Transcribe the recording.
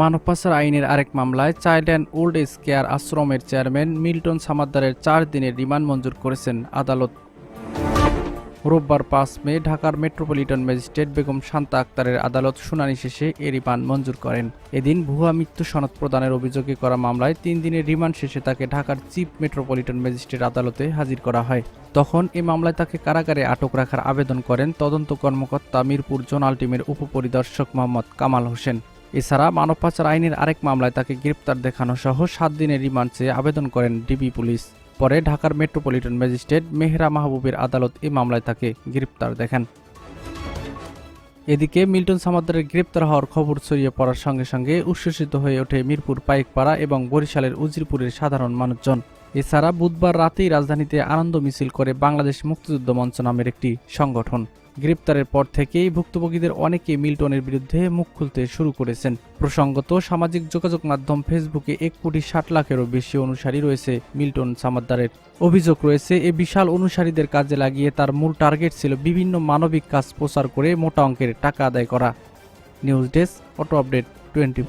মানব পাচার আইনের আরেক মামলায় child and old age care আশ্রমের চেয়ারম্যান মিল্টন সামাদ্দারের চার দিনের রিমান্ড মঞ্জুর করেছেন আদালত। রোববার পাঁচ মে ঢাকার মেট্রোপলিটন ম্যাজিস্ট্রেট বেগম শান্তা আক্তারের আদালত শুনানি শেষে এ রিমান্ড মঞ্জুর করেন। এদিন ভুয়া মৃত্যু সনদ প্রদানের অভিযোগে করা মামলায় তিন দিনের রিমান্ড শেষে তাকে ঢাকার চিফ মেট্রোপলিটন ম্যাজিস্ট্রেট আদালতে হাজির করা হয়। তখন এ মামলায় তাকে কারাগারে আটক রাখার আবেদন করেন তদন্ত কর্মকর্তা মিরপুর জোনাল টিমের উপপরিদর্শক মোহাম্মদ কামাল হোসেন। এছাড়া মানব পাচার আইনের আরেক মামলায় তাকে গ্রেপ্তার দেখানো সহ সাত দিনের রিমান্ড চেয়ে আবেদন করেন ডিবি পুলিশ। পরে ঢাকার মেট্রোপলিটন ম্যাজিস্ট্রেট মেহরা মাহবুবের আদালত এই মামলায় তাকে গ্রেপ্তার দেখেন। এদিকে মিল্টন সামাদ্দারের গ্রেপ্তার হওয়ার খবর ছড়িয়ে পড়ার সঙ্গে সঙ্গে উচ্ছ্বসিত হয়ে ওঠে মিরপুর পাইকপাড়া এবং বরিশালের উজিরপুরের সাধারণ মানুষজন। এছাড়া বুধবার রাতেই রাজধানীতে আনন্দ মিছিল করে বাংলাদেশ মুক্তিযুদ্ধ মঞ্চ নামের একটি সংগঠন। গ্রেপ্তারের পর থেকেই ভুক্তভোগীদের অনেকে মিল্টনের বিরুদ্ধে মুখ খুলতে শুরু করেছেন। প্রসঙ্গত, সামাজিক যোগাযোগ মাধ্যম ফেসবুকে এক কোটি ষাট লাখেরও বেশি অনুসারী রয়েছে মিল্টন সামাদ্দারের। অভিযোগ রয়েছে, এ বিশাল অনুসারীদের কাজে লাগিয়ে তার মূল টার্গেট ছিল বিভিন্ন মানবিক কাজ প্রচার করে মোটা অঙ্কের টাকা আদায় করা। News desk, auto update twenty